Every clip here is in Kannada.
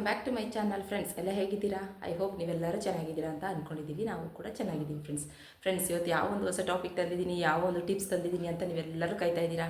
Welcome back to my channel friends ಎಲ್ಲ ಹೇಗಿದ್ದೀರಾ? ಐ ಹೋಪ್ ನೀವೆಲ್ಲರೂ ಚೆನ್ನಾಗಿದ್ದೀರಾ ಅಂತ ಅಂದ್ಕೊಂಡಿದ್ದೀವಿ ನಾವು ಕೂಡ ಚೆನ್ನಾಗಿದ್ದೀವಿ ಫ್ರೆಂಡ್ಸ್ ಫ್ರೆಂಡ್ಸ್ ಇವತ್ತು ಯಾವ ಒಂದು ಹೊಸ ಟಾಪಿಕ್ ತಂದಿದ್ದೀನಿ, ಯಾವ ಒಂದು ಟಿಪ್ಸ್ ತಂದಿದ್ದೀನಿ ಅಂತ ನೀವೆಲ್ಲರೂ ಕಾಯ್ತಾ ಇದ್ದೀರಾ?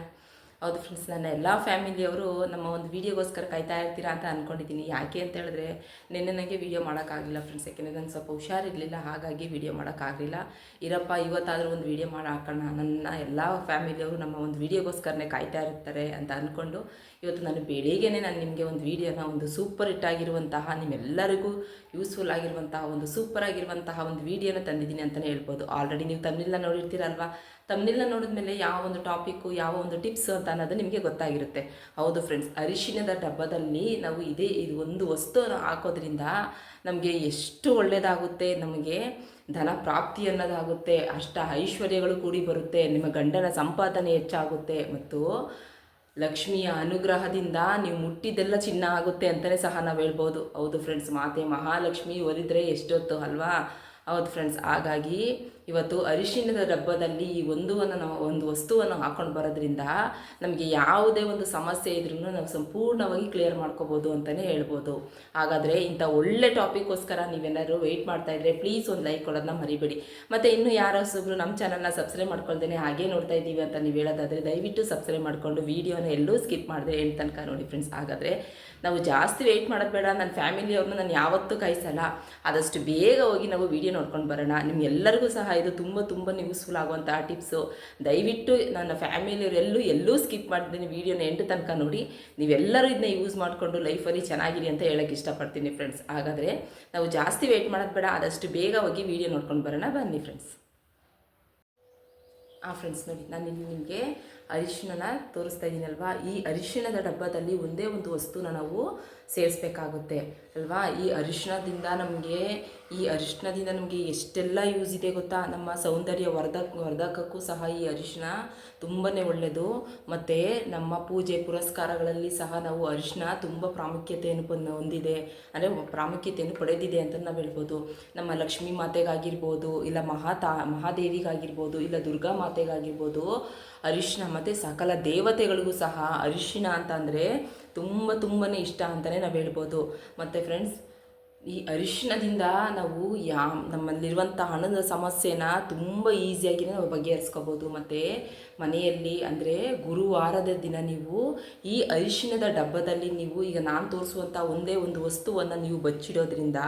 ಹೌದು ಫ್ರೆಂಡ್ಸ್ ನನ್ನ ಎಲ್ಲ ಫ್ಯಾಮಿಲಿಯವರು ನಮ್ಮ ಒಂದು ವೀಡಿಯೋಗೋಸ್ಕರ ಕಾಯ್ತಾ ಇರ್ತೀರಾ ಅಂತ ಅಂದ್ಕೊಂಡಿದ್ದೀನಿ ಯಾಕೆ ಅಂತ ಹೇಳಿದ್ರೆ, ನಿನ್ನೆ ನನಗೆ ವೀಡಿಯೋ ಮಾಡೋಕ್ಕಾಗಿಲ್ಲ ಫ್ರೆಂಡ್ಸ್ ಯಾಕೆಂದರೆ ನಾನು ಸ್ವಲ್ಪ ಹುಷಾರಿರಲಿಲ್ಲ, ಹಾಗಾಗಿ ವೀಡಿಯೋ ಮಾಡೋಕ್ಕಾಗಲಿಲ್ಲ. ಇರಪ್ಪ, ಇವತ್ತಾದರೂ ಒಂದು ವೀಡಿಯೋ ಮಾಡೋ ಹಾಕೋಣ. ನನ್ನ ಎಲ್ಲ ಫ್ಯಾಮಿಲಿಯವರು ನಮ್ಮ ಒಂದು ವೀಡಿಯೋಗೋಸ್ಕರನೇ ಕಾಯ್ತಾ ಇರ್ತಾರೆ ಅಂತ ಅಂದ್ಕೊಂಡು ಇವತ್ತು ನಾನು ಬೆಳಿಗ್ಗೆ ನಾನು ನಿಮಗೆ ಒಂದು ವೀಡಿಯೋನ ಒಂದು ಸೂಪರ್ ಹಿಟ್ ಆಗಿರುವಂತಹ, ನಿಮ್ಮೆಲ್ಲರಿಗೂ ಯೂಸ್ಫುಲ್ ಆಗಿರುವಂತಹ, ಒಂದು ಸೂಪರ್ ಆಗಿರುವಂತಹ ಒಂದು ವೀಡಿಯೋನ ತಂದಿದ್ದೀನಿ ಅಂತಲೇ ಹೇಳ್ಬೋದು. ಆಲ್ರೆಡಿ ನೀವು ತಂದಿಲ್ಲ ನೋಡಿರ್ತೀರಲ್ವಾ? ತಮಿಳ್ನ ನೋಡಿದ್ಮೇಲೆ ಯಾವ ಒಂದು ಟಾಪಿಕ್ಕು ಯಾವ ಒಂದು ಟಿಪ್ಸ್ ಅಂತ ಅನ್ನೋದು ನಿಮಗೆ ಗೊತ್ತಾಗಿರುತ್ತೆ. ಹೌದು ಫ್ರೆಂಡ್ಸ್ ಅರಿಶಿನದ ಡಬ್ಬದಲ್ಲಿ ನಾವು ಇದೇ, ಇದು ಒಂದು ವಸ್ತು ಹಾಕೋದ್ರಿಂದ ನಮಗೆ ಎಷ್ಟು ಒಳ್ಳೆಯದಾಗುತ್ತೆ ನಮಗೆ ಧನ ಪ್ರಾಪ್ತಿ ಅನ್ನೋದಾಗುತ್ತೆ, ಅಷ್ಟ ಐಶ್ವರ್ಯಗಳು ಕೂಡಿ ಬರುತ್ತೆ, ನಿಮ್ಮ ಗಂಡನ ಸಂಪಾದನೆ ಹೆಚ್ಚಾಗುತ್ತೆ ಮತ್ತು ಲಕ್ಷ್ಮಿಯ ಅನುಗ್ರಹದಿಂದ ನೀವು ಮುಟ್ಟಿದ್ದೆಲ್ಲ ಚಿನ್ನ ಆಗುತ್ತೆ ಅಂತಲೇ ಸಹ ನಾವು ಹೇಳ್ಬೋದು. ಹೌದು ಫ್ರೆಂಡ್ಸ್ ಮಾತೆ ಮಹಾಲಕ್ಷ್ಮಿ ಒಲಿದ್ರೆ ಎಷ್ಟೊತ್ತು ಅಲ್ವಾ? ಹೌದು ಫ್ರೆಂಡ್ಸ್ ಹಾಗಾಗಿ ಇವತ್ತು ಅರಿಶಿಣದ ಡಬ್ಬದಲ್ಲಿ ಈ ಒಂದುವನ್ನು ನಾವು, ಒಂದು ವಸ್ತುವನ್ನು ಹಾಕೊಂಡು ಬರೋದ್ರಿಂದ ನಮಗೆ ಯಾವುದೇ ಒಂದು ಸಮಸ್ಯೆ ಇದ್ರೂ ನಾವು ಸಂಪೂರ್ಣವಾಗಿ ಕ್ಲಿಯರ್ ಮಾಡ್ಕೋಬೋದು ಅಂತಲೇ ಹೇಳ್ಬೋದು. ಹಾಗಾದರೆ ಇಂಥ ಒಳ್ಳೆ ಟಾಪಿಕ್ಗೋಸ್ಕರ ನೀವೆಲ್ಲರೂ ವೆಯ್ಟ್ ಮಾಡ್ತಾ ಇದ್ದರೆ ಪ್ಲೀಸ್ ಒಂದು ಲೈಕ್ ಕೊಡೋದನ್ನ ಮರಿಬೇಡಿ. ಮತ್ತು ಇನ್ನೂ ಯಾರೋ ಸುಬ್ರು ನಮ್ಮ ಚಾನಲ್ನ ಸಬ್ಸ್ಕ್ರೈಬ್ ಮಾಡ್ಕೊಳ್ದೇನೆ ಹಾಗೆ ನೋಡ್ತಾ ಇದ್ದೀವಿ ಅಂತ ನೀವು ಹೇಳೋದಾದರೆ ದಯವಿಟ್ಟು ಸಬ್ಸ್ಕ್ರೈಬ್ ಮಾಡಿಕೊಂಡು ವೀಡಿಯೋನ ಎಲ್ಲೂ ಸ್ಕಿಪ್ ಮಾಡಿದೆ ಎಂಟು ತನಕ ನೋಡಿ ಫ್ರೆಂಡ್ಸ್ ಹಾಗಾದರೆ ನಾವು ಜಾಸ್ತಿ ವೆಯ್ಟ್ ಮಾಡೋದು ಬೇಡ ನನ್ನ ಫ್ಯಾಮಿಲಿಯವ್ರನ್ನ ನಾನು ಯಾವತ್ತೂ ಕಾಯಿಸಲ್ಲ. ಆದಷ್ಟು ಬೇಗ ಹೋಗಿ ನಾವು ವೀಡಿಯೋ ನೋಡ್ಕೊಂಡು ಬರೋಣ. ನಿಮ್ಗೆಲ್ಲರಿಗೂ ಸಹ ಇದು ತುಂಬ ತುಂಬ ಯೂಸ್ಫುಲ್ ಆಗುವಂತಹ ಟಿಪ್ಸು ದಯವಿಟ್ಟು ನನ್ನ ಫ್ಯಾಮಿಲಿಯವರೆಲ್ಲೂ ಎಲ್ಲೂ ಸ್ಕಿಪ್ ಮಾಡಿದ್ದೀನಿ ವೀಡಿಯೋನ ಎಂಟು ತನಕ ನೋಡಿ. ನೀವೆಲ್ಲರೂ ಇದನ್ನ ಯೂಸ್ ಮಾಡಿಕೊಂಡು ಲೈಫಲ್ಲಿ ಚೆನ್ನಾಗಿರಿ ಅಂತ ಹೇಳೋಕ್ಕೆ ಇಷ್ಟಪಡ್ತೀನಿ ಫ್ರೆಂಡ್ಸ್ ಹಾಗಾದರೆ ನಾವು ಜಾಸ್ತಿ ವೆಯ್ಟ್ ಮಾಡೋದು ಬೇಡ, ಆದಷ್ಟು ಬೇಗ ಹೋಗಿ ವೀಡಿಯೋ ನೋಡ್ಕೊಂಡು ಬರೋಣ. ಬನ್ನಿ ಫ್ರೆಂಡ್ಸ್ ಆ ಫ್ರೆಂಡ್ಸ್ ನೋಡಿ ನಾನು ನಿಮಗೆ ಅರಿಶಿಣನ ತೋರಿಸ್ತಾ ಇದ್ದೀನಲ್ವಾ ಈ ಅರಿಶಿಣದ ಡಬ್ಬದಲ್ಲಿ ಒಂದೇ ಒಂದು ವಸ್ತುನ ನಾವು ಸೇರಿಸ್ಬೇಕಾಗುತ್ತೆ, ಅಲ್ವಾ? ಈ ಅರಿಶಿಣದಿಂದ ನಮಗೆ, ಈ ಅರಿಶಿಣದಿಂದ ನಮಗೆ ಎಷ್ಟೆಲ್ಲ ಯೂಸ್ ಇದೆ ಗೊತ್ತಾ? ನಮ್ಮ ಸೌಂದರ್ಯ ವರ್ಧಕ, ವರ್ಧಕಕ್ಕೂ ಸಹ ಈ ಅರಿಶಿಣ ತುಂಬಾ ಒಳ್ಳೆಯದು ಮತ್ತು ನಮ್ಮ ಪೂಜೆ ಪುರಸ್ಕಾರಗಳಲ್ಲಿ ಸಹ ನಾವು ಅರಿಶಿಣ ತುಂಬ ಪ್ರಾಮುಖ್ಯತೆಯನ್ನು ಹೊಂದಿದೆ. ಅಂದರೆ ಪ್ರಾಮುಖ್ಯತೆಯನ್ನು ಪಡೆದಿದೆ ಅಂತ ನಾವು ಹೇಳ್ಬೋದು. ನಮ್ಮ ಲಕ್ಷ್ಮೀ ಮಾತೆಗಾಗಿರ್ಬೋದು, ಇಲ್ಲ ಮಹಾತಾ, ಮಹಾದೇವಿಗಾಗಿರ್ಬೋದು, ಇಲ್ಲ ದುರ್ಗಾ ಮಾತೆಗಾಗಿರ್ಬೋದು, ಅರಿಶಿಣ ಮತ್ತು ಸಕಲ ದೇವತೆಗಳಿಗೂ ಸಹ ಅರಿಶಿನ ಅಂತ ಅಂದರೆ ತುಂಬ ತುಂಬಾ ಇಷ್ಟ ಅಂತಲೇ ನಾವು ಹೇಳ್ಬೋದು. ಮತ್ತು ಫ್ರೆಂಡ್ಸ್ ಈ ಅರಿಶಿಣದಿಂದ ನಾವು ಯಾ ನಮ್ಮಲ್ಲಿರುವಂಥ ಹಣದ ಸಮಸ್ಯೆನ ತುಂಬ ಈಸಿಯಾಗಿ ನಾವು ಬಗೆಹರಿಸ್ಕೋಬೋದು. ಮತ್ತು ಮನೆಯಲ್ಲಿ ಅಂದರೆ ಗುರುವಾರದ ದಿನ ನೀವು ಈ ಅರಿಶಿಣದ ಡಬ್ಬದಲ್ಲಿ ನೀವು ಈಗ ನಾನು ತೋರಿಸುವಂಥ ಒಂದೇ ಒಂದು ವಸ್ತುವನ್ನು ನೀವು ಬಚ್ಚಿಡೋದ್ರಿಂದ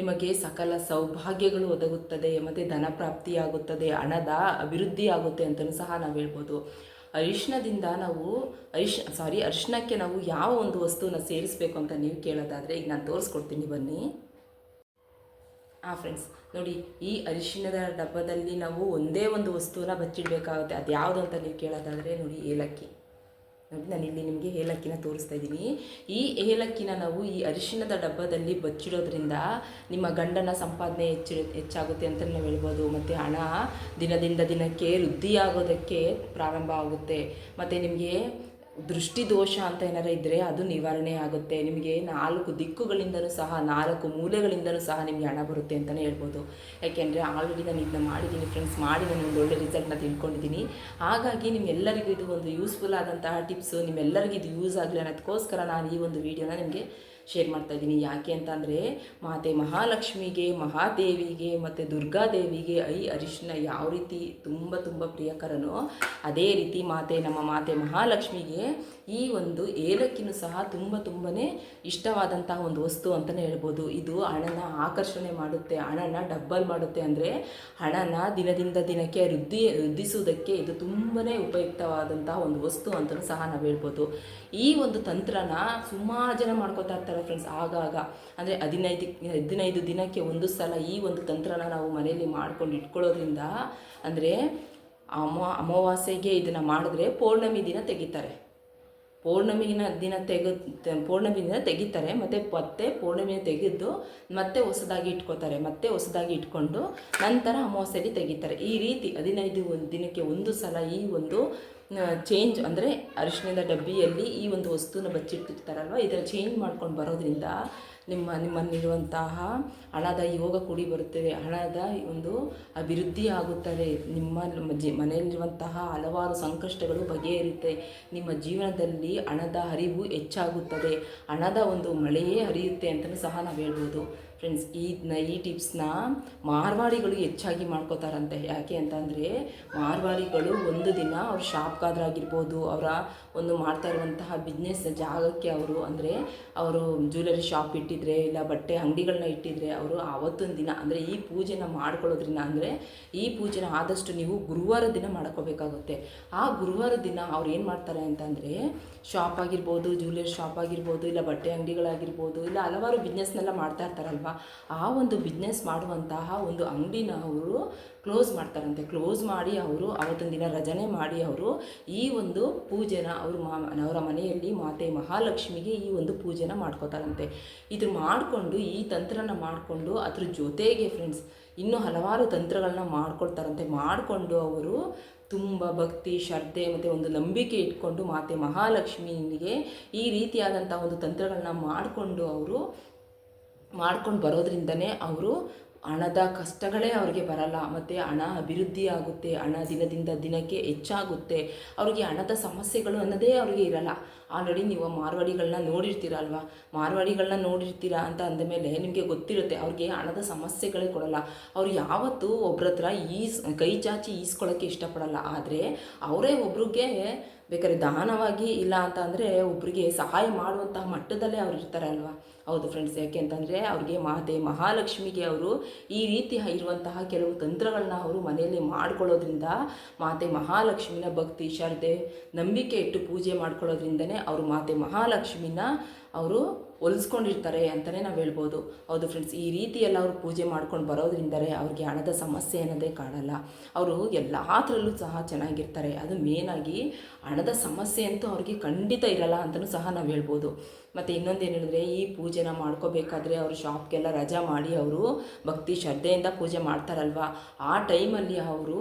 ನಿಮಗೆ ಸಕಲ ಸೌಭಾಗ್ಯಗಳು ಒದಗುತ್ತದೆ, ಮತ್ತು ಧನ ಪ್ರಾಪ್ತಿಯಾಗುತ್ತದೆ, ಹಣದ ಅಭಿವೃದ್ಧಿ ಆಗುತ್ತೆ ಅಂತಲೂ ಸಹ ನಾವು ಹೇಳ್ಬೋದು. ಅರಿಶಿಣದಿಂದ ನಾವು ಅರಿಶ್ ಸಾರಿ ಅರಿಶಿಣಕ್ಕೆ ನಾವು ಯಾವ ಒಂದು ವಸ್ತುವನ್ನ ಸೇರಿಸಬೇಕು ಅಂತ ನೀವು ಕೇಳೋದಾದರೆ ಈಗ ನಾನು ತೋರಿಸ್ಕೊಡ್ತೀನಿ ಬನ್ನಿ. ಹಾಂ ಫ್ರೆಂಡ್ಸ್ ನೋಡಿ, ಈ ಅರಿಶಿಣದ ಡಬ್ಬದಲ್ಲಿ ನಾವು ಒಂದೇ ಒಂದು ವಸ್ತುವನ್ನ ಬಚ್ಚಿಡಬೇಕಾಗುತ್ತೆ. ಅದು ಯಾವುದು ಅಂತ ನೀವು ಕೇಳೋದಾದರೆ ನೋಡಿ, ಏಲಕ್ಕಿ. ನಾನು ಇಲ್ಲಿ ನಿಮಗೆ ಏಲಕ್ಕಿನ ತೋರಿಸ್ತಾ ಇದ್ದೀನಿ ಈ ಏಲಕ್ಕಿನ ನಾವು ಈ ಅರಿಶಿಣದ ಡಬ್ಬದಲ್ಲಿ ಬಚ್ಚಿಡೋದ್ರಿಂದ ನಿಮ್ಮ ಗಂಡನ ಸಂಪಾದನೆ ಹೆಚ್ಚು ಹೆಚ್ಚಾಗುತ್ತೆ ಅಂತ ನಾವು ಹೇಳ್ಬೋದು. ಮತ್ತು ಹಣ ದಿನದಿಂದ ದಿನಕ್ಕೆ ವೃದ್ಧಿಯಾಗೋದಕ್ಕೆ ಪ್ರಾರಂಭ ಆಗುತ್ತೆ. ಮತ್ತು ನಿಮಗೆ ದೃಷ್ಟಿ ದೋಷ ಅಂತ ಏನಾರ ಇದ್ದರೆ ಅದು ನಿವಾರಣೆ ಆಗುತ್ತೆ. ನಿಮಗೆ ನಾಲ್ಕು ದಿಕ್ಕುಗಳಿಂದಲೂ ಸಹ, ನಾಲ್ಕು ಮೂಲೆಗಳಿಂದಲೂ ಸಹ ನಿಮಗೆ ಹಣ ಬರುತ್ತೆ ಅಂತಲೇ ಹೇಳ್ಬೋದು. ಯಾಕೆಂದರೆ ಆಲ್ರೆಡಿ ನಾನು ಇದನ್ನ ಮಾಡಿದ್ದೀನಿ ಫ್ರೆಂಡ್ಸ್ ಮಾಡಿ ನಾನು ಒಂದು ಒಳ್ಳೆ ರಿಸಲ್ಟ್ನ ತಿಳ್ಕೊಂಡಿದ್ದೀನಿ ಹಾಗಾಗಿ ನಿಮ್ಮೆಲ್ಲರಿಗೂ ಇದು ಒಂದು ಯೂಸ್ಫುಲ್ ಆದಂತಹ ಟಿಪ್ಸು ನಿಮ್ಮೆಲ್ಲರಿಗೂ ಇದು ಯೂಸ್ ಆಗಲಿ ಅನ್ನೋದಕ್ಕೋಸ್ಕರ ನಾನು ಈ ಒಂದು ವಿಡಿಯೋನ ನಿಮಗೆ ಶೇರ್ ಮಾಡ್ತಾ ಇದ್ದೀನಿ. ಯಾಕೆ ಅಂತಂದರೆ ಮಾತೆ ಮಹಾಲಕ್ಷ್ಮಿಗೆ, ಮಹಾದೇವಿಗೆ ಮತ್ತು ದುರ್ಗಾದೇವಿಗೆ ಐ ಅರಿಶಿನ ಯಾವ ರೀತಿ ತುಂಬ ತುಂಬ ಪ್ರಿಯಕರನೋ, ಅದೇ ರೀತಿ ಮಾತೆ, ನಮ್ಮ ಮಾತೆ ಮಹಾಲಕ್ಷ್ಮಿಗೆ ಈ ಒಂದು ಏಲಕ್ಕಿನೂ ಸಹ ತುಂಬ ತುಂಬಾ ಇಷ್ಟವಾದಂತಹ ಒಂದು ವಸ್ತು ಅಂತಲೇ ಹೇಳ್ಬೋದು. ಇದು ಹಣನ ಆಕರ್ಷಣೆ ಮಾಡುತ್ತೆ, ಹಣನ ಡಬ್ಬಲ್ ಮಾಡುತ್ತೆ ಅಂದರೆ ಹಣನ ದಿನದಿಂದ ದಿನಕ್ಕೆ ವೃದ್ಧಿ, ವೃದ್ಧಿಸುವುದಕ್ಕೆ ಇದು ತುಂಬಾ ಉಪಯುಕ್ತವಾದಂತಹ ಒಂದು ವಸ್ತು ಅಂತಲೂ ಸಹ ನಾವು ಹೇಳ್ಬೋದು. ಈ ಒಂದು ತಂತ್ರನ ಸುಮಾರು ಜನ ಮಾಡ್ಕೋತಾ ಇರ್ತಾರೆ ಫ್ರೆಂಡ್ಸ್ ಆಗಾಗ. ಅಂದರೆ ಹದಿನೈದು ಹದಿನೈದು ದಿನಕ್ಕೆ ಒಂದು ಸಲ ಈ ಒಂದು ತಂತ್ರನ ನಾವು ಮನೆಯಲ್ಲಿ ಮಾಡ್ಕೊಂಡು ಇಟ್ಕೊಳ್ಳೋದ್ರಿಂದ ಅಂದರೆ ಅಮ, ಅಮಾವಾಸ್ಯೆಗೆ ಇದನ್ನು ಮಾಡಿದ್ರೆ ಪೌರ್ಣಮಿ ದಿನ ತೆಗಿತಾರೆ. ಪೌರ್ಣಮಿನ ದಿನ ತೆಗ ಪೌರ್ಣಮಿ ದಿನ ತೆಗಿತಾರೆ, ಮತ್ತು ಮತ್ತೆ ಪೌರ್ಣಮಿನ ತೆಗೆದು ಮತ್ತೆ ಹೊಸದಾಗಿ ಇಟ್ಕೋತಾರೆ, ಮತ್ತೆ ಹೊಸದಾಗಿ ಇಟ್ಕೊಂಡು ನಂತರ ಅಮಾವಾಸ್ಯೆಯಲ್ಲಿ ತೆಗಿತಾರೆ. ಈ ರೀತಿ ಹದಿನೈದು ದಿನಕ್ಕೆ ಒಂದು ಸಲ ಈ ಒಂದು ಚೇಂಜ್ ಅಂದರೆ ಅರಿಶಿಣದ ಡಬ್ಬಿಯಲ್ಲಿ ಈ ಒಂದು ವಸ್ತುನ ಬಚ್ಚಿಟ್ಟಿರ್ತಾರಲ್ವ? ಇದರ ಚೇಂಜ್ ಮಾಡ್ಕೊಂಡು ಬರೋದ್ರಿಂದ ನಿಮ್ಮ, ನಿಮ್ಮಲ್ಲಿರುವಂತಹ ಹಣದ ಯೋಗ ಕೂಡಿ ಬರುತ್ತದೆ ಹಣದ ಒಂದು ಅಭಿವೃದ್ಧಿ ಆಗುತ್ತದೆ. ನಿಮ್ಮ ಜಿ, ಮನೆಯಲ್ಲಿರುವಂತಹ ಹಲವಾರು ಸಂಕಷ್ಟಗಳು ಬಗೆಹರಿಯುತ್ತೆ. ನಿಮ್ಮ ಜೀವನದಲ್ಲಿ ಹಣದ ಹರಿವು ಹೆಚ್ಚಾಗುತ್ತದೆ. ಹಣದ ಒಂದು ಮಳೆಯೇ ಹರಿಯುತ್ತೆ ಅಂತಲೂ ಸಹ ನಾವು ಹೇಳ್ಬೋದು. ಫ್ರೆಂಡ್ಸ್ ಈ ಈ ಟಿಪ್ಸ್ನ ಮಾರ್ವಾಡಿಗಳು ಹೆಚ್ಚಾಗಿ ಮಾಡ್ಕೋತಾರಂತೆ. ಯಾಕೆ ಅಂತಂದರೆ, ಮಾರ್ವಾಡಿಗಳು ಒಂದು ದಿನ ಅವ್ರ ಶಾಪ್ಗಾದ್ರಾಗಿರ್ಬೋದು ಅವರ ಒಂದು ಮಾಡ್ತಾ ಇರುವಂತಹ ಬಿಸ್ನೆಸ್ ಜಾಗಕ್ಕೆ ಅವರು ಅಂದರೆ, ಅವರು ಜ್ಯುವೆಲರಿ ಶಾಪ್ ಇಟ್ಟಿದ್ರೆ, ಇಲ್ಲ ಬಟ್ಟೆ ಅಂಗಡಿಗಳನ್ನ ಇಟ್ಟಿದ್ರೆ, ಅವರು ಆವತ್ತೊಂದು ದಿನ ಅಂದರೆ ಈ ಪೂಜೆನ ಮಾಡ್ಕೊಳ್ಳೋದ್ರಿಂದ ಅಂದರೆ, ಈ ಪೂಜೆನ ಆದಷ್ಟು ನೀವು ಗುರುವಾರ ದಿನ ಮಾಡ್ಕೋಬೇಕಾಗುತ್ತೆ. ಆ ಗುರುವಾರ ದಿನ ಅವ್ರು ಏನು ಮಾಡ್ತಾರೆ ಅಂತಂದರೆ ಶಾಪ್ ಆಗಿರ್ಬೋದು ಜ್ಯುವೆಲರಿ ಶಾಪ್ ಆಗಿರ್ಬೋದು, ಇಲ್ಲ ಬಟ್ಟೆ ಅಂಗಡಿಗಳಾಗಿರ್ಬೋದು, ಇಲ್ಲ ಹಲವಾರು ಬಿಸ್ನೆಸ್ನೆಲ್ಲ ಮಾಡ್ತಾ ಇರ್ತಾರಲ್ವ ಆ ಒಂದು ಬಿಸ್ನೆಸ್ ಮಾಡುವಂತಹ ಒಂದು ಅಂಗಡಿನ ಅವರು ಕ್ಲೋಸ್ ಮಾಡ್ತಾರಂತೆ. ಕ್ಲೋಸ್ ಮಾಡಿ ಅವರು ಅವತ್ತೊಂದು ದಿನ ರಜನೆ ಮಾಡಿ ಅವರು ಈ ಒಂದು ಪೂಜೆನ ಅವರು ಮಾ, ಅವರ ಮನೆಯಲ್ಲಿ ಮಾತೆ ಮಹಾಲಕ್ಷ್ಮಿಗೆ ಈ ಒಂದು ಪೂಜೆನ ಮಾಡ್ಕೋತಾರಂತೆ. ಇದು ಮಾಡಿಕೊಂಡು ಈ ತಂತ್ರನ ಮಾಡಿಕೊಂಡು ಅದ್ರ ಜೊತೆಗೆ ಫ್ರೆಂಡ್ಸ್ ಇನ್ನೂ ಹಲವಾರು ತಂತ್ರಗಳನ್ನ ಮಾಡ್ಕೊಳ್ತಾರಂತೆ. ಮಾಡಿಕೊಂಡು ಅವರು ತುಂಬ ಭಕ್ತಿ, ಶ್ರದ್ಧೆ ಮತ್ತು ಒಂದು ನಂಬಿಕೆ ಇಟ್ಕೊಂಡು ಮಾತೆ ಮಹಾಲಕ್ಷ್ಮಿಗೆ ಈ ರೀತಿಯಾದಂಥ ಒಂದು ತಂತ್ರಗಳನ್ನ ಮಾಡಿಕೊಂಡು ಅವರು ಮಾಡ್ಕೊಂಡು ಬರೋದ್ರಿಂದನೇ ಅವರು ಹಣದ ಕಷ್ಟಗಳೇ ಅವ್ರಿಗೆ ಬರಲ್ಲ, ಮತ್ತು ಹಣ ಅಭಿವೃದ್ಧಿ ಆಗುತ್ತೆ, ಹಣ ದಿನದಿಂದ ದಿನಕ್ಕೆ ಹೆಚ್ಚಾಗುತ್ತೆ, ಅವ್ರಿಗೆ ಹಣದ ಸಮಸ್ಯೆಗಳು ಅನ್ನೋದೇ ಅವ್ರಿಗೆ ಇರಲ್ಲ. ಆಲ್ರೆಡಿ ನೀವು ಮಾರ್ವಾಡಿಗಳನ್ನ ನೋಡಿರ್ತೀರಲ್ವ? ಮಾರ್ವಾಡಿಗಳನ್ನ ನೋಡಿರ್ತೀರಾ ಅಂತ ಅಂದಮೇಲೆ ನಿಮಗೆ ಗೊತ್ತಿರುತ್ತೆ, ಅವ್ರಿಗೆ ಹಣದ ಸಮಸ್ಯೆಗಳೇ ಕೊಡಲ್ಲ. ಅವ್ರು ಯಾವತ್ತೂ ಒಬ್ರ ಹತ್ರ ಈಸ್, ಕೈ ಚಾಚಿ ಈಸ್ಕೊಳ್ಳೋಕ್ಕೆ ಇಷ್ಟಪಡಲ್ಲ. ಆದರೆ ಅವರೇ ಒಬ್ರಿಗೆ ಬೇಕಾದ್ರೆ ದಾನವಾಗಿ ಇಲ್ಲ ಅಂತ ಅಂದರೆ ಒಬ್ಬರಿಗೆ ಸಹಾಯ ಮಾಡುವಂತಹ ಮಟ್ಟದಲ್ಲೇ ಅವ್ರು ಇರ್ತಾರೆ ಅಲ್ವಾ ಹೌದು ಫ್ರೆಂಡ್ಸ್ ಯಾಕೆ ಅಂತಂದರೆ ಅವ್ರಿಗೆ ಮಾತೆ ಮಹಾಲಕ್ಷ್ಮಿಗೆ ಅವರು ಈ ರೀತಿ ಇರುವಂತಹ ಕೆಲವು ತಂತ್ರಗಳನ್ನ ಅವರು ಮನೆಯಲ್ಲಿ ಮಾಡ್ಕೊಳ್ಳೋದ್ರಿಂದ ಮಾತೆ ಮಹಾಲಕ್ಷ್ಮಿನ ಭಕ್ತಿ, ಶ್ರದ್ಧೆ, ನಂಬಿಕೆ ಇಟ್ಟು ಪೂಜೆ ಮಾಡ್ಕೊಳ್ಳೋದ್ರಿಂದನೇ ಅವರು ಮಾತೆ ಮಹಾಲಕ್ಷ್ಮಿನ ಅವರು ಹೊಲಿಸ್ಕೊಂಡಿರ್ತಾರೆ ಅಂತಲೇ ನಾವು ಹೇಳ್ಬೋದು. ಹೌದು ಫ್ರೆಂಡ್ಸ್ ಈ ರೀತಿಯೆಲ್ಲ ಅವರು ಪೂಜೆ ಮಾಡ್ಕೊಂಡು ಬರೋದ್ರಿಂದಲೇ ಅವ್ರಿಗೆ ಹಣದ ಸಮಸ್ಯೆ ಅನ್ನೋದೇ ಕಾಣಲ್ಲ ಅವರು ಎಲ್ಲದರಲ್ಲೂ ಸಹ ಚೆನ್ನಾಗಿರ್ತಾರೆ. ಅದು ಮೇನಾಗಿ ಹಣದ ಸಮಸ್ಯೆ ಅಂತೂ ಅವ್ರಿಗೆ ಖಂಡಿತ ಇರಲ್ಲ ಅಂತಲೂ ಸಹ ನಾವು ಹೇಳ್ಬೋದು. ಮತ್ತು ಇನ್ನೊಂದೇನು ಹೇಳಿದ್ರೆ, ಈ ಪೂಜೆನ ಮಾಡ್ಕೋಬೇಕಾದ್ರೆ ಅವರು ಶಾಪ್ಗೆಲ್ಲ ರಜಾ ಮಾಡಿ ಅವರು ಭಕ್ತಿ ಶ್ರದ್ಧೆಯಿಂದ ಪೂಜೆ ಮಾಡ್ತಾರಲ್ವ? ಆ ಟೈಮಲ್ಲಿ ಅವರು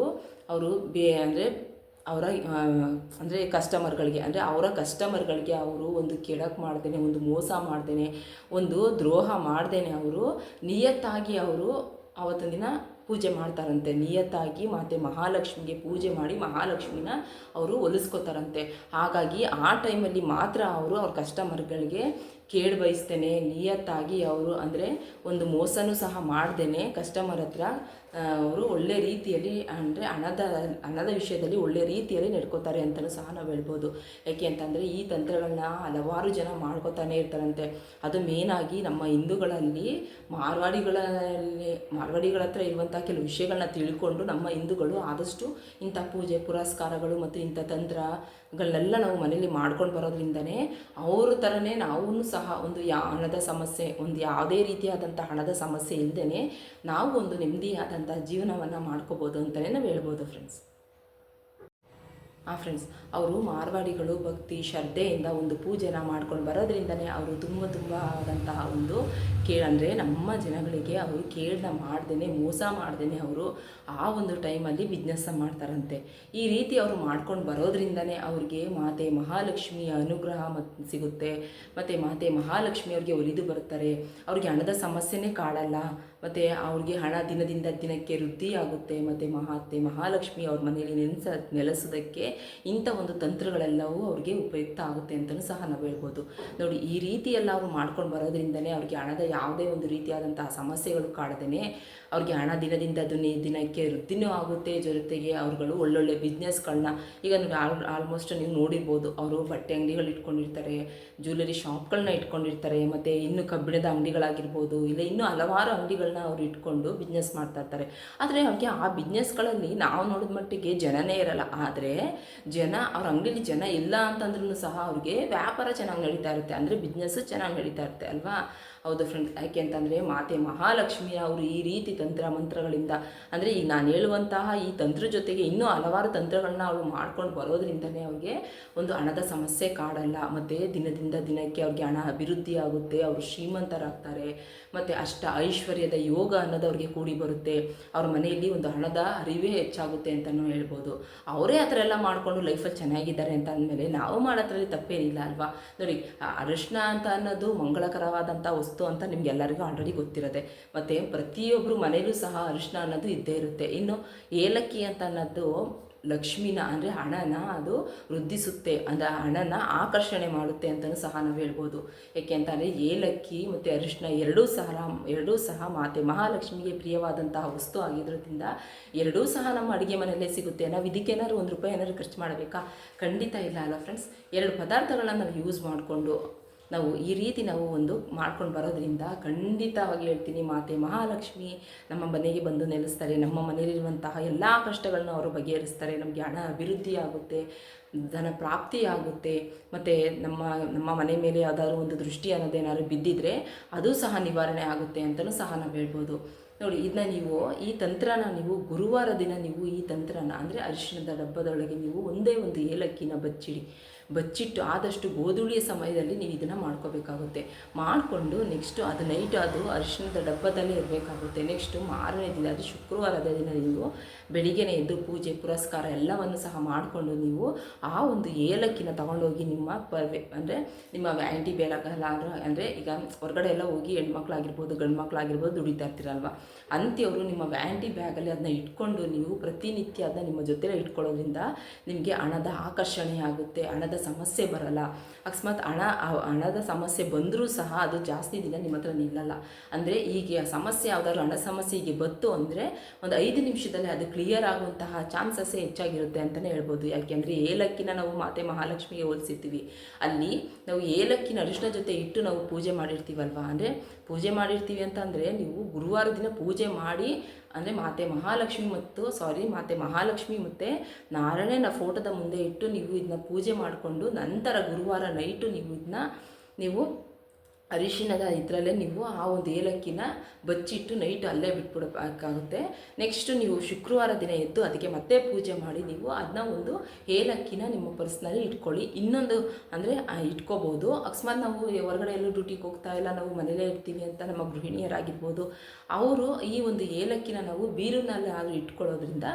ಅವರು ಬೇ ಅಂದರೆ ಅವರ ಅಂದರೆ ಕಸ್ಟಮರ್ಗಳಿಗೆ ಅಂದರೆ ಅವರ ಕಸ್ಟಮರ್ಗಳಿಗೆ ಅವರು ಒಂದು ಕೆಡಕ್ ಮಾಡ್ದೇನೆ, ಒಂದು ಮೋಸ ಮಾಡ್ದೇನೆ, ಒಂದು ದ್ರೋಹ ಮಾಡ್ದೇನೆ ಅವರು ನಿಯತ್ತಾಗಿ ಅವರು ಆವತ್ತಿನ ದಿನ ಪೂಜೆ ಮಾಡ್ತಾರಂತೆ. ನಿಯತ್ತಾಗಿ ಮತ್ತು ಮಹಾಲಕ್ಷ್ಮಿಗೆ ಪೂಜೆ ಮಾಡಿ ಮಹಾಲಕ್ಷ್ಮಿನ ಅವರು ಒಲಿಸ್ಕೋತಾರಂತೆ. ಹಾಗಾಗಿ ಆ ಟೈಮಲ್ಲಿ ಮಾತ್ರ ಅವರು ಅವ್ರ ಕಸ್ಟಮರ್ಗಳಿಗೆ ಕೇಳಿ ಬಯಸ್ತೇನೆ ನಿಯತ್ತಾಗಿ ಅವರು, ಅಂದರೆ ಒಂದು ಮೋಸನೂ ಸಹ ಮಾಡ್ದೇನೆ ಕಸ್ಟಮರ್ ಹತ್ರ ಅವರು ಒಳ್ಳೆ ರೀತಿಯಲ್ಲಿ ಅಂದರೆ ಹಣದ ಹಣದ ವಿಷಯದಲ್ಲಿ ಒಳ್ಳೆ ರೀತಿಯಲ್ಲಿ ನಡ್ಕೋತಾರೆ ಅಂತಲೂ ಸಹ ನಾವು ಹೇಳ್ಬೋದು. ಯಾಕೆ ಅಂತಂದರೆ ಈ ತಂತ್ರಗಳನ್ನ ಹಲವಾರು ಜನ ಮಾಡ್ಕೋತಾನೆ ಇರ್ತಾರಂತೆ. ಅದು ಮೇನಾಗಿ ನಮ್ಮ ಹಿಂದೂಗಳಲ್ಲಿ ಮಾರ್ವಾಡಿಗಳಲ್ಲಿ, ಮಾರ್ವಾಡಿಗಳ ಹತ್ರ ಇರುವಂಥ ಕೆಲವು ವಿಷಯಗಳನ್ನ ತಿಳ್ಕೊಂಡು ನಮ್ಮ ಹಿಂದೂಗಳು ಆದಷ್ಟು ಇಂಥ ಪೂಜೆ, ಪುರಸ್ಕಾರಗಳು ಮತ್ತು ಇಂಥ ತಂತ್ರಗಳನ್ನೆಲ್ಲ ನಾವು ಮನೇಲಿ ಮಾಡ್ಕೊಂಡು ಬರೋದ್ರಿಂದನೇ ಅವ್ರ ಥರನೇ ನಾವೂ ಸಹ ಒಂದು ಯಾ, ಹಣದ ಸಮಸ್ಯೆ, ಒಂದು ಯಾವುದೇ ರೀತಿಯಾದಂಥ ಹಣದ ಸಮಸ್ಯೆ ಇಲ್ಲದೇ ನಾವು ಒಂದು ನೆಮ್ಮದಿಯಾದಂಥ ಜೀವನವನ್ನು ಮಾಡ್ಕೋಬೋದು ಅಂತಲೇ ನಾವು ಹೇಳ್ಬೋದು ಫ್ರೆಂಡ್ಸ್ ಆ ಫ್ರೆಂಡ್ಸ್ ಅವರು ಮಾರ್ವಾಡಿಗಳು ಭಕ್ತಿ ಶ್ರದ್ಧೆಯಿಂದ ಒಂದು ಪೂಜೆನ ಮಾಡ್ಕೊಂಡು ಬರೋದ್ರಿಂದನೇ ಅವರು ತುಂಬ ತುಂಬ ಆದಂತಹ ಒಂದು ಕೇಳಂದರೆ ನಮ್ಮ ಜನಗಳಿಗೆ ಅವರು ಕೇಳನ್ನ ಮಾಡ್ದೇ ಮೋಸ ಮಾಡ್ದೇ ಅವರು ಆ ಒಂದು ಟೈಮಲ್ಲಿ ಬಿಸ್ನೆಸ್ ಮಾಡ್ತಾರಂತೆ. ಈ ರೀತಿ ಅವರು ಮಾಡ್ಕೊಂಡು ಬರೋದ್ರಿಂದನೇ ಅವ್ರಿಗೆ ಮಾತೆ ಮಹಾಲಕ್ಷ್ಮಿಯ ಅನುಗ್ರಹ ಸಿಗುತ್ತೆ. ಮತ್ತು ಮಾತೆ ಮಹಾಲಕ್ಷ್ಮಿ ಅವ್ರಿಗೆ ಒಲಿದು ಬರ್ತಾರೆ. ಅವ್ರಿಗೆ ಹಣದ ಸಮಸ್ಯೆನೇ ಕಾಡಲ್ಲ. ಮತ್ತು ಅವ್ರಿಗೆ ಹಣ ದಿನದಿಂದ ದಿನಕ್ಕೆ ವೃದ್ಧಿಯಾಗುತ್ತೆ. ಮತ್ತು ಮಹಾತೆ ಮಹಾಲಕ್ಷ್ಮಿ ಅವ್ರ ಮನೆಯಲ್ಲಿ ನೆನೆಸ ನೆಲೆಸೋದಕ್ಕೆ ಇಂಥ ಒಂದು ತಂತ್ರಗಳೆಲ್ಲವೂ ಅವ್ರಿಗೆ ಉಪಯುಕ್ತ ಆಗುತ್ತೆ ಅಂತಲೂ ಸಹ ನಾವು ಹೇಳ್ಬೋದು. ನೋಡಿ, ಈ ರೀತಿ ಎಲ್ಲ ಅವರು ಮಾಡ್ಕೊಂಡು ಬರೋದ್ರಿಂದನೇ ಅವ್ರಿಗೆ ಹಣದ ಯಾವುದೇ ಒಂದು ರೀತಿಯಾದಂತಹ ಸಮಸ್ಯೆಗಳು ಕಾಡದೇ ಅವ್ರಿಗೆ ಹಣ ದಿನದಿಂದ ದಿನ ದಿನಕ್ಕೆ ವೃದ್ಧಿನೂ ಆಗುತ್ತೆ, ಜೊತೆಗೆ ಅವ್ರುಗಳು ಒಳ್ಳೊಳ್ಳೆ ಬಿಸ್ನೆಸ್ಗಳನ್ನ ಈಗ ನೋಡಿ ಆಲ್ ಆಲ್ಮೋಸ್ಟ್ ನೀವು ನೋಡಿರ್ಬೋದು, ಅವರು ಬಟ್ಟೆ ಅಂಗಡಿಗಳು ಇಟ್ಕೊಂಡಿರ್ತಾರೆ ಜ್ಯುವೆಲರಿ ಶಾಪ್ಗಳನ್ನ ಇಟ್ಕೊಂಡಿರ್ತಾರೆ, ಮತ್ತು ಇನ್ನು ಕಬ್ಬಿಣದ ಅಂಗಡಿಗಳಾಗಿರ್ಬೋದು, ಇಲ್ಲ ಇನ್ನೂ ಹಲವಾರು ಅಂಗಡಿಗಳನ್ನ ಅವರು ಇಟ್ಕೊಂಡು ಬಿಸ್ನೆಸ್ ಮಾಡ್ತಾ ಇರ್ತಾರೆ. ಆದರೆ ಅವ್ರಿಗೆ ಆ ಬಿಸ್ನೆಸ್ಗಳಲ್ಲಿ ನಾವು ನೋಡಿದ ಮಟ್ಟಿಗೆ ಜನನೇ ಇರಲ್ಲ. ಆದರೆ ಜನ, ಅವ್ರ ಅಂಗಡಿಲಿ ಜನ ಇಲ್ಲ ಅಂತಂದ್ರೂ ಸಹ ಅವ್ರಿಗೆ ವ್ಯಾಪಾರ ಚೆನ್ನಾಗಿ ನಡೀತಾ ಇರುತ್ತೆ. ಅಂದರೆ ಬಿಸ್ನೆಸ್ಸು ಚೆನ್ನಾಗಿ ನಡೀತಾ ಇರುತ್ತೆ, ಅಲ್ವಾ? ಹೌದು ಫ್ರೆಂಡ್ಸ್ ಯಾಕೆ ಅಂತಂದರೆ ಮಾತೆ ಮಹಾಲಕ್ಷ್ಮಿಯ ಅವರು ಈ ರೀತಿ ತಂತ್ರ ಮಂತ್ರಗಳಿಂದ, ಅಂದರೆ ಈಗ ನಾನು ಹೇಳುವಂತಹ ಈ ತಂತ್ರ ಜೊತೆಗೆ ಇನ್ನೂ ಹಲವಾರು ತಂತ್ರಗಳನ್ನ ಅವರು ಮಾಡ್ಕೊಂಡು ಬರೋದ್ರಿಂದನೇ ಅವ್ರಿಗೆ ಒಂದು ಹಣದ ಸಮಸ್ಯೆ ಕಾಡಲ್ಲ. ಮತ್ತು ದಿನದಿಂದ ದಿನಕ್ಕೆ ಅವ್ರಿಗೆ ಹಣ ಅಭಿವೃದ್ಧಿ ಆಗುತ್ತೆ, ಅವರು ಶ್ರೀಮಂತರಾಗ್ತಾರೆ, ಮತ್ತು ಅಷ್ಟ ಐಶ್ವರ್ಯದ ಯೋಗ ಅನ್ನೋದು ಅವ್ರಿಗೆ ಕೂಡಿ ಬರುತ್ತೆ. ಅವ್ರ ಮನೆಯಲ್ಲಿ ಒಂದು ಹಣದ ಅರಿವೇ ಹೆಚ್ಚಾಗುತ್ತೆ ಅಂತಲೂ ಹೇಳ್ಬೋದು. ಅವರೇ ಆ ಥರ ಎಲ್ಲ ಮಾಡಿಕೊಂಡು ಲೈಫಲ್ಲಿ ಚೆನ್ನಾಗಿದ್ದಾರೆ ಅಂತ ಅಂದಮೇಲೆ ನಾವು ಮಾಡೋದ್ರಲ್ಲಿ ತಪ್ಪೇನಿಲ್ಲ ಅಲ್ವಾ? ನೋಡಿ ಅರಿಶಿನ ಅಂತ ಅನ್ನೋದು ಮಂಗಳಕರವಾದಂಥ ವಸ್ತು ಅಂತ ನಿಮ್ಗೆಲ್ಲರಿಗೂ ಆಲ್ರೆಡಿ ಗೊತ್ತಿರುತ್ತೆ. ಮತ್ತು ಪ್ರತಿಯೊಬ್ಬರು ಮನೆಯಲ್ಲೂ ಸಹ ಅರಿಶಿನ ಅನ್ನೋದು ಇದ್ದೇ ಇರುತ್ತೆ. ಇನ್ನು ಏಲಕ್ಕಿ ಅಂತ ಅನ್ನೋದು ಲಕ್ಷ್ಮಿನ, ಅಂದರೆ ಹಣನ ಅದು ವೃದ್ಧಿಸುತ್ತೆ. ಅಂದರೆ ಹಣನ ಆಕರ್ಷಣೆ ಮಾಡುತ್ತೆ ಅಂತಲೂ ಸಹ ನಾವು ಹೇಳ್ಬೋದು. ಏಕೆ ಅಂತಂದರೆ ಏಲಕ್ಕಿ ಮತ್ತು ಅರಿಶಿನ ಎರಡೂ ಸಹ ಎರಡೂ ಸಹ ಮಾತೆ, ಮಹಾಲಕ್ಷ್ಮಿಗೆ ಪ್ರಿಯವಾದಂತಹ ವಸ್ತು ಆಗಿರೋದ್ರಿಂದ ಎರಡೂ ಸಹ ನಮ್ಮ ಅಡುಗೆ ಮನೆಯಲ್ಲೇ ಸಿಗುತ್ತೆ. ನಾವು ಇದಕ್ಕೇನಾದ್ರು ಒಂದು ರೂಪಾಯಿ ಏನಾದ್ರು ಖರ್ಚು ಮಾಡಬೇಕಾ? ಖಂಡಿತ ಇಲ್ಲ ಅಲ್ಲ ಫ್ರೆಂಡ್ಸ್ ಎರಡು ಪದಾರ್ಥಗಳನ್ನ ನಾವು ಯೂಸ್ ಮಾಡಿಕೊಂಡು ನಾವು ಈ ರೀತಿ ನಾವು ಒಂದು ಮಾಡ್ಕೊಂಡು ಬರೋದ್ರಿಂದ ಖಂಡಿತವಾಗಿ ಹೇಳ್ತೀನಿ, ಮಾತೆ ಮಹಾಲಕ್ಷ್ಮಿ ನಮ್ಮ ಮನೆಗೆ ಬಂದು ನೆಲೆಸ್ತಾರೆ, ನಮ್ಮ ಮನೆಯಲ್ಲಿರುವಂತಹ ಎಲ್ಲ ಕಷ್ಟಗಳನ್ನ ಅವರು ಬಗೆಹರಿಸ್ತಾರೆ, ನಮಗೆ ಹಣ ಅಭಿವೃದ್ಧಿ ಆಗುತ್ತೆ, ಧನ ಪ್ರಾಪ್ತಿ ಆಗುತ್ತೆ, ಮತ್ತು ನಮ್ಮ ನಮ್ಮ ಮನೆ ಮೇಲೆ ಯಾವುದಾದ್ರು ಒಂದು ದೃಷ್ಟಿ ಅನ್ನೋದೇನಾದ್ರು ಬಿದ್ದಿದ್ರೆ ಅದು ಸಹ ನಿವಾರಣೆ ಆಗುತ್ತೆ ಅಂತಲೂ ಸಹ ನಾವು ಹೇಳ್ಬೋದು. ನೋಡಿ, ಇದನ್ನ ನೀವು, ಈ ತಂತ್ರನ ನೀವು ಗುರುವಾರ ದಿನ ನೀವು ಈ ತಂತ್ರನ, ಅಂದರೆ ಅರಿಶಿಣದ ಡಬ್ಬದೊಳಗೆ ನೀವು ಒಂದೇ ಒಂದು ಏಲಕ್ಕಿನ ಬಚ್ಚಿಡಿ. ಬಚ್ಚಿಟ್ಟು ಆದಷ್ಟು ಗೋಧುಳಿಯ ಸಮಯದಲ್ಲಿ ನೀವು ಇದನ್ನು ಮಾಡ್ಕೋಬೇಕಾಗುತ್ತೆ. ಮಾಡಿಕೊಂಡು ನೆಕ್ಸ್ಟು ಅದು ನೈಟ್ ಅದು ಅರಿಶಿಣದ ಡಬ್ಬದಲ್ಲೇ ಇರಬೇಕಾಗುತ್ತೆ. ನೆಕ್ಸ್ಟು ಮಾರನೇ ದಿನ, ಅದು ಶುಕ್ರವಾರದ ದಿನ ನೀವು ಬೆಳಿಗ್ಗೆನೇ ಎದ್ದು ಪೂಜೆ, ಪುರಸ್ಕಾರ ಎಲ್ಲವನ್ನು ಸಹ ಮಾಡಿಕೊಂಡು ನೀವು ಆ ಒಂದು ಏಲಕ್ಕಿನ ತಗೊಂಡೋಗಿ ನಿಮ್ಮ ಪರ್ವೆ ಅಂದರೆ ನಿಮ್ಮ ಆ್ಯಂಟಿ ಬೇಲಾಗಲ್ಲ ಅಂದರೆ ಈಗ ಹೊರಗಡೆ ಎಲ್ಲ ಹೋಗಿ ಹೆಣ್ಮಕ್ಳಾಗಿರ್ಬೋದು ಗಂಡು ಮಕ್ಕಳಾಗಿರ್ಬೋದು ದುಡಿತಾ ಇರ್ತೀರಲ್ವ? ಅಂತ್ಯವರು ನಿಮ್ಮ ವ್ಯಾಂಟಿ ಬ್ಯಾಗಲ್ಲಿ ಅದನ್ನ ಇಟ್ಕೊಂಡು ನೀವು ಪ್ರತಿನಿತ್ಯ ಅದನ್ನ ನಿಮ್ಮ ಜೊತೆಲೇ ಇಟ್ಕೊಳ್ಳೋದ್ರಿಂದ ನಿಮಗೆ ಹಣದ ಆಕರ್ಷಣೆ ಆಗುತ್ತೆ. ಹಣದ ಸಮಸ್ಯೆ ಬರಲ್ಲ. ಅಕಸ್ಮಾತ್ ಹಣ ಹಣದ ಸಮಸ್ಯೆ ಬಂದರೂ ಸಹ ಅದು ಜಾಸ್ತಿ ದಿನ ನಿಮ್ಮ ಹತ್ರ ನಿಲ್ಲಲ್ಲ. ಅಂದರೆ ಈಗ ಸಮಸ್ಯೆ ಯಾವುದಾದ್ರು ಹಣ ಸಮಸ್ಯೆ ಹೀಗೆ ಬತ್ತು ಅಂದರೆ ಒಂದು ಐದು ನಿಮಿಷದಲ್ಲಿ ಅದು ಕ್ಲಿಯರ್ ಆಗುವಂತಹ ಚಾನ್ಸಸ್ಸೇ ಹೆಚ್ಚಾಗಿರುತ್ತೆ ಅಂತಲೇ ಹೇಳ್ಬೋದು. ಯಾಕೆಂದರೆ ಏಲಕ್ಕಿನ ನಾವು ಮಾತೆ ಮಹಾಲಕ್ಷ್ಮಿಗೆ ಹೋಲಿಸಿರ್ತೀವಿ. ಅಲ್ಲಿ ನಾವು ಏಲಕ್ಕಿನ ಅರಿಶಿನ ಜೊತೆ ಇಟ್ಟು ನಾವು ಪೂಜೆ ಮಾಡಿರ್ತೀವಲ್ವಾ? ಅಂದರೆ ಪೂಜೆ ಮಾಡಿರ್ತೀವಿ ಅಂತಂದರೆ ನೀವು ಗುರುವಾರ ದಿನ ಪೂಜೆ ಮಾಡಿ ಅಂದರೆ ಮಾತೆ ಮಹಾಲಕ್ಷ್ಮಿ ಮತ್ತು ಸಾರಿ ಮಾತೆ ಮಹಾಲಕ್ಷ್ಮಿ ಮತ್ತು ನಾರಾಯಣನ ಫೋಟೋದ ಮುಂದೆ ಇಟ್ಟು ನೀವು ಇದನ್ನ ಪೂಜೆ ಮಾಡಿಕೊಂಡು ನಂತರ ಗುರುವಾರ ನೈಟು ನೀವು ಇದನ್ನ ನೀವು ಅರಿಶಿಣದ ಇದರಲ್ಲೇ ನೀವು ಆ ಒಂದು ಏಲಕ್ಕಿನ ಬಚ್ಚಿಟ್ಟು ನೈಟ್ ಅಲ್ಲೇ ಬಿಟ್ಬಿಡಬೇಕಾಗುತ್ತೆ. ನೆಕ್ಸ್ಟು ನೀವು ಶುಕ್ರವಾರ ದಿನ ಎದ್ದು ಅದಕ್ಕೆ ಮತ್ತೆ ಪೂಜೆ ಮಾಡಿ ನೀವು ಅದನ್ನ ಒಂದು ಏಲಕ್ಕಿನ ನಿಮ್ಮ ಪರ್ಸ್ನಲ್ಲಿ ಇಟ್ಕೊಳ್ಳಿ. ಇನ್ನೊಂದು ಅಂದರೆ ಇಟ್ಕೋಬೋದು. ಅಕಸ್ಮಾತ್ ನಾವು ಹೊರಗಡೆ ಎಲ್ಲೂ ಡ್ಯೂಟಿಗೆ ಹೋಗ್ತಾ ಇಲ್ಲ, ನಾವು ಮನೇಲೇ ಇರ್ತೀವಿ ಅಂತ ನಮ್ಮ ಗೃಹಿಣಿಯರಾಗಿರ್ಬೋದು. ಅವರು ಈ ಒಂದು ಏಲಕ್ಕಿನ ನಾವು ಬೀರಿನಲ್ಲಿ ಆಗಿ ಇಟ್ಕೊಳ್ಳೋದ್ರಿಂದ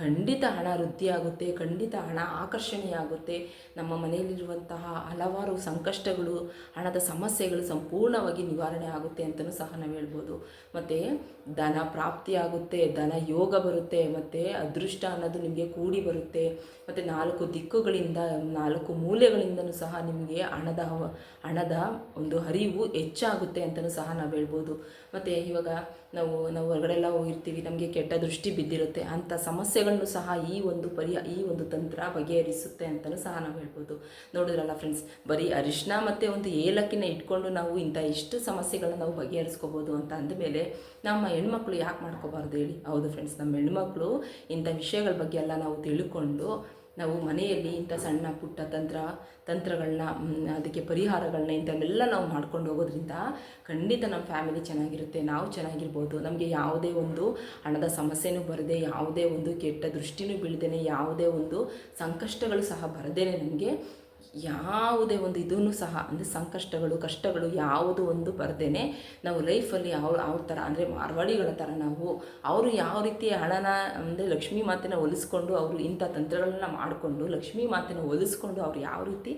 ಖಂಡಿತ ಹಣ ವೃದ್ಧಿ ಆಗುತ್ತೆ ಖಂಡಿತ ಹಣ ಆಕರ್ಷಣೆಯಾಗುತ್ತೆ. ನಮ್ಮ ಮನೆಯಲ್ಲಿರುವಂತಹ ಹಲವಾರು ಸಂಕಷ್ಟಗಳು, ಹಣದ ಸಮಸ್ಯೆಗಳು ಸಂಪೂರ್ಣವಾಗಿ ನಿವಾರಣೆ ಆಗುತ್ತೆ ಅಂತಲೂ ಸಹ ನಾವು ಹೇಳ್ಬೋದು. ಮತ್ತು ಧನ ಪ್ರಾಪ್ತಿಯಾಗುತ್ತೆ ಧನ ಯೋಗ ಬರುತ್ತೆ, ಮತ್ತು ಅದೃಷ್ಟ ಅನ್ನೋದು ನಿಮಗೆ ಕೂಡಿ ಬರುತ್ತೆ. ಮತ್ತು ನಾಲ್ಕು ದಿಕ್ಕುಗಳಿಂದ, ನಾಲ್ಕು ಮೂಲೆಗಳಿಂದಲೂ ಸಹ ನಿಮಗೆ ಹಣದ ಹಣದ ಒಂದು ಹರಿವು ಹೆಚ್ಚಾಗುತ್ತೆ ಅಂತಲೂ ಸಹ ನಾವು ಹೇಳ್ಬೋದು. ಮತ್ತು ಇವಾಗ ನಾವು ನಾವು ಹೊರಗಡೆ ಎಲ್ಲ ಹೋಗಿರ್ತೀವಿ, ನಮಗೆ ಕೆಟ್ಟ ದೃಷ್ಟಿ ಬಿದ್ದಿರುತ್ತೆ ಅಂಥ ಸಮಸ್ಯೆಗಳನ್ನು ಸಹ ಈ ಒಂದು ಪರಿಹ ಈ ಒಂದು ತಂತ್ರ ಬಗೆಹರಿಸುತ್ತೆ ಅಂತಲೂ ಸಹ ನಾವು ಹೇಳ್ಬೋದು. ನೋಡಿದ್ರಲ್ಲ ಫ್ರೆಂಡ್ಸ್ ಬರೀ ಅರಿಶಿನ ಮತ್ತು ಒಂದು ಏಲಕ್ಕಿನ ಇಟ್ಕೊಂಡು ನಾವು ಇಂಥ ಇಷ್ಟು ಸಮಸ್ಯೆಗಳನ್ನ ನಾವು ಬಗೆಹರಿಸ್ಕೋಬೋದು ಅಂತ ಅಂದಮೇಲೆ ನಮ್ಮ ಹೆಣ್ಮಕ್ಳು ಯಾಕೆ ಮಾಡ್ಕೋಬಾರ್ದು ಹೇಳಿ? ಹೌದು ಫ್ರೆಂಡ್ಸ್ ನಮ್ಮ ಹೆಣ್ಮಕ್ಳು ಇಂಥ ವಿಷಯಗಳ ಬಗ್ಗೆ ಎಲ್ಲ ನಾವು ತಿಳ್ಕೊಂಡು ನಾವು ಮನೆಯಲ್ಲಿ ಇಂಥ ಸಣ್ಣ ಪುಟ್ಟ ತಂತ್ರ, ತಂತ್ರಗಳನ್ನ ಅದಕ್ಕೆ ಪರಿಹಾರಗಳನ್ನ ಇಂಥವನ್ನೆಲ್ಲ ನಾವು ಮಾಡ್ಕೊಂಡು ಹೋಗೋದ್ರಿಂದ ಖಂಡಿತ ನಮ್ಮ ಫ್ಯಾಮಿಲಿ ಚೆನ್ನಾಗಿರುತ್ತೆ, ನಾವು ಚೆನ್ನಾಗಿರ್ಬೋದು. ನಮಗೆ ಯಾವುದೇ ಒಂದು ಹಣದ ಸಮಸ್ಯೆನೂ ಬರದೆ, ಯಾವುದೇ ಒಂದು ಕೆಟ್ಟ ದೃಷ್ಟಿನೂ ಬೀಳದೇನೆ, ಯಾವುದೇ ಒಂದು ಸಂಕಷ್ಟಗಳು ಸಹ ಬರದೇನೆ ನಮಗೆ ಯಾವುದೇ ಒಂದು ಇದೂ ಸಹ, ಅಂದರೆ ಸಂಕಷ್ಟಗಳು, ಕಷ್ಟಗಳು ಯಾವುದು ಒಂದು ಬರ್ದೇನೆ ನಾವು ಲೈಫಲ್ಲಿ ಅವ್ರು, ಅವ್ರ ಥರ, ಅಂದರೆ ಮಾರ್ವಾಡಿಗಳ ಥರ ನಾವು ಅವರು ಯಾವ ರೀತಿ ಹಣನ, ಅಂದರೆ ಲಕ್ಷ್ಮೀ ಮಾತೆನ ಒಲಿಸ್ಕೊಂಡು ಅವರು ಇಂಥ ತಂತ್ರಗಳನ್ನ ಮಾಡಿಕೊಂಡು ಲಕ್ಷ್ಮೀ ಮಾತೆನ ಒಲಿಸ್ಕೊಂಡು ಅವ್ರು ಯಾವ ರೀತಿ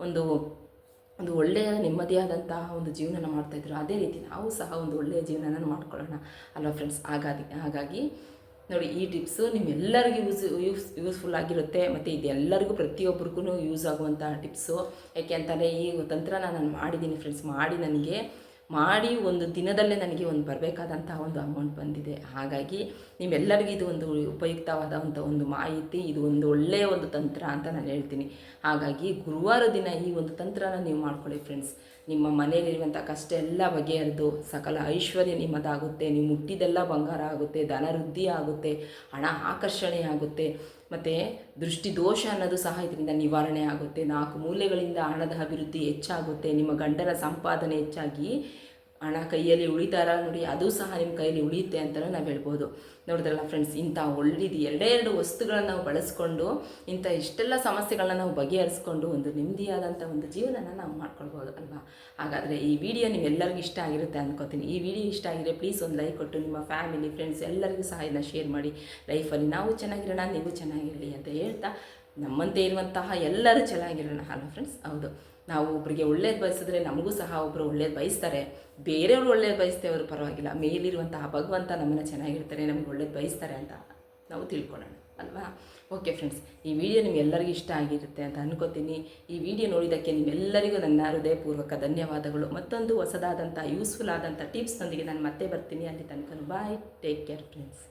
ಒಂದು ಒಂದು ಒಳ್ಳೆಯ ನೆಮ್ಮದಿಯಾದಂತಹ ಒಂದು ಜೀವನ ಮಾಡ್ತಾಯಿದ್ರು ಅದೇ ರೀತಿ ನಾವು ಸಹ ಒಂದು ಒಳ್ಳೆಯ ಜೀವನನ ಮಾಡ್ಕೊಳ್ಳೋಣ. ಅಲ್ವಾ ಫ್ರೆಂಡ್ಸ್ ಹಾಗಾಗಿ ಹಾಗಾಗಿ ನೋಡಿ, ಈ ಟಿಪ್ಸು ನಿಮ್ಮೆಲ್ಲರಿಗೂ ಯೂಸ್ ಯೂಸ್ ಯೂಸ್ಫುಲ್ ಆಗಿರುತ್ತೆ. ಮತ್ತು ಇದೆಲ್ಲರಿಗೂ ಪ್ರತಿಯೊಬ್ಬರಿಗೂ ಯೂಸ್ ಆಗುವಂಥ ಟಿಪ್ಸು ಯಾಕೆ ಅಂತಂದರೆ ಈ ತಂತ್ರನ ನಾನು ಮಾಡಿದ್ದೀನಿ ಫ್ರೆಂಡ್ಸ್ ಮಾಡಿ ನನಗೆ. ಮಾಡಿ ಒಂದು ದಿನದಲ್ಲೇ ನನಗೆ ಒಂದು ಬರಬೇಕಾದಂತಹ ಒಂದು ಅಮೌಂಟ್ ಬಂದಿದೆ. ಹಾಗಾಗಿ ನಿಮ್ಮೆಲ್ಲರಿಗೂ ಇದು ಒಂದು ಉಪಯುಕ್ತವಾದಂಥ ಒಂದು ಮಾಹಿತಿ, ಇದು ಒಂದು ಒಳ್ಳೆಯ ಒಂದು ತಂತ್ರ ಅಂತ ನಾನು ಹೇಳ್ತೀನಿ. ಹಾಗಾಗಿ ಗುರುವಾರ ದಿನ ಈ ಒಂದು ತಂತ್ರನ ನೀವು ಮಾಡ್ಕೊಳ್ಳಿ ಫ್ರೆಂಡ್ಸ್ ನಿಮ್ಮ ಮನೆಯಲ್ಲಿರುವಂಥ ಕಷ್ಟ ಎಲ್ಲ ಬಗೆಹರಿದು, ಸಕಲ ಐಶ್ವರ್ಯ ನಿಮ್ಮದಾಗುತ್ತೆ, ನೀವು ಮುಟ್ಟಿದೆಲ್ಲ ಬಂಗಾರ ಆಗುತ್ತೆ ಧನ ವೃದ್ಧಿ ಆಗುತ್ತೆ, ಹಣ ಆಕರ್ಷಣೆ ಆಗುತ್ತೆ. ಮತ್ತು ದೃಷ್ಟಿ ದೋಷ ಅನ್ನೋದು ಸಹ ಇದರಿಂದ ನಿವಾರಣೆ ಆಗುತ್ತೆ. ನಾಲ್ಕು ಮೂಲೆಗಳಿಂದ ಹಣದ ಅಭಿವೃದ್ಧಿ ಹೆಚ್ಚಾಗುತ್ತೆ. ನಿಮ್ಮ ಗಂಡನ ಸಂಪಾದನೆ ಹೆಚ್ಚಾಗಿ ಹಣ ಕೈಯಲ್ಲಿ ಉಳಿತಾರ ನೋಡಿ, ಅದು ಸಹ ನಿಮ್ಮ ಕೈಯಲ್ಲಿ ಉಳಿಯುತ್ತೆ ಅಂತಲೂ ನಾವು ಹೇಳ್ಬೋದು. ನೋಡಿದ್ರಲ್ಲ ಫ್ರೆಂಡ್ಸ್ ಇಂಥ ಒಳ್ಳೆದು ಎರಡೇ ಎರಡು ವಸ್ತುಗಳನ್ನು ನಾವು ಬಳಸ್ಕೊಂಡು, ಇಂಥ ಇಷ್ಟೆಲ್ಲ ಸಮಸ್ಯೆಗಳನ್ನ ನಾವು ಬಗೆಹರಿಸ್ಕೊಂಡು ಒಂದು ನೆಮ್ಮದಿಯಾದಂಥ ಒಂದು ಜೀವನನ ನಾವು ಮಾಡ್ಕೊಳ್ಬೋದು ಅಲ್ವಾ? ಹಾಗಾದರೆ ಈ ವಿಡಿಯೋ ನಿಮ್ಮೆಲ್ಲರಿಗೂ ಇಷ್ಟ ಆಗಿರುತ್ತೆ ಅನ್ಕೋತೀನಿ. ಈ ವಿಡಿಯೋ ಇಷ್ಟ ಆಗಿದ್ರೆ ಪ್ಲೀಸ್ ಒಂದು ಲೈಕ್ ಕೊಟ್ಟು ನಿಮ್ಮ ಫ್ಯಾಮಿಲಿ ಫ್ರೆಂಡ್ಸ್ ಎಲ್ಲರಿಗೂ ಸಹ ಇದನ್ನ ಶೇರ್ ಮಾಡಿ. ಲೈಫಲ್ಲಿ ನಾವು ಚೆನ್ನಾಗಿರೋಣ, ನೀವು ಚೆನ್ನಾಗಿರಲಿ ಅಂತ ಹೇಳ್ತಾ ನಮ್ಮಂತೆ ಇರುವಂತಹ ಎಲ್ಲರೂ ಚೆನ್ನಾಗಿರೋಣ. ಅಲ್ವಾ ಫ್ರೆಂಡ್ಸ್ ಹೌದು. ನಾವು ಒಬ್ಬರಿಗೆ ಒಳ್ಳೇದು ಬಯಸಿದ್ರೆ ನಮಗೂ ಸಹ ಒಬ್ಬರು ಒಳ್ಳೇದು ಬಯಸ್ತಾರೆ. ಬೇರೆಯವರು ಒಳ್ಳೇದು ಬಯಸ್ತೇವರು ಪರವಾಗಿಲ್ಲ. ಮೇಲಿರುವಂತಹ ಭಗವಂತ ನಮ್ಮನ್ನು ಚೆನ್ನಾಗಿರ್ತಾರೆ, ನಮ್ಗೆ ಒಳ್ಳೇದು ಬಯಸ್ತಾರೆ ಅಂತ ನಾವು ತಿಳ್ಕೊಳ್ಳೋಣ, ಅಲ್ವಾ? ಓಕೆ ಫ್ರೆಂಡ್ಸ್ ಈ ವಿಡಿಯೋ ನಿಮ್ಗೆಲ್ಲರಿಗೂ ಇಷ್ಟ ಆಗಿರುತ್ತೆ ಅಂತ ಅನ್ಕೋತೀನಿ. ಈ ವಿಡಿಯೋ ನೋಡಿದ್ದಕ್ಕೆ ನಿಮ್ಮೆಲ್ಲರಿಗೂ ನನ್ನ ಹೃದಯಪೂರ್ವಕ ಧನ್ಯವಾದಗಳು. ಮತ್ತೊಂದು ಹೊಸದಾದಂಥ ಯೂಸ್ಫುಲ್ ಆದಂಥ ಟಿಪ್ಸ್ನೊಂದಿಗೆ ನಾನು ಮತ್ತೆ ಬರ್ತೀನಿ. ಅಲ್ಲಿ ತನಕ ಬಾಯ್ ಟೇಕ್ ಕೇರ್ ಫ್ರೆಂಡ್ಸ್